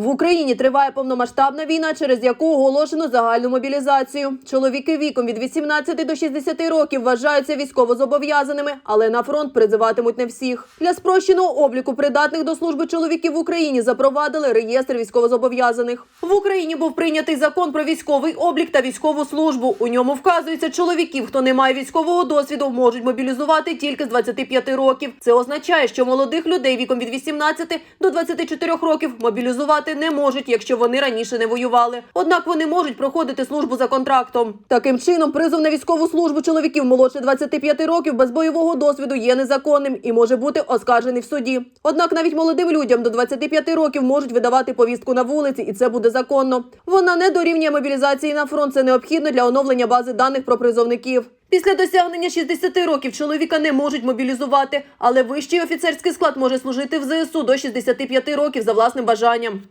В Україні триває повномасштабна війна, через яку оголошено загальну мобілізацію. Чоловіки віком від 18 до 60 років вважаються військовозобов'язаними, але на фронт призиватимуть не всіх. Для спрощеного обліку придатних до служби чоловіків в Україні запровадили реєстр військовозобов'язаних. В Україні був прийнятий закон про військовий облік та військову службу. У ньому вказується, чоловіків, хто не має військового досвіду, можуть мобілізувати тільки з 25 років. Це означає, що молодих людей віком від 18 до 24 років мобілізувати не можуть, якщо вони раніше не воювали. Однак вони можуть проходити службу за контрактом. Таким чином, призов на військову службу чоловіків молодше 25 років без бойового досвіду є незаконним і може бути оскаржений в суді. Однак навіть молодим людям до 25 років можуть видавати повістку на вулиці, і це буде законно. Вона не дорівнює мобілізації на фронт. Це необхідно для оновлення бази даних про призовників. Після досягнення 60 років чоловіка не можуть мобілізувати, але вищий офіцерський склад може служити в ЗСУ до 65 років за власним бажанням.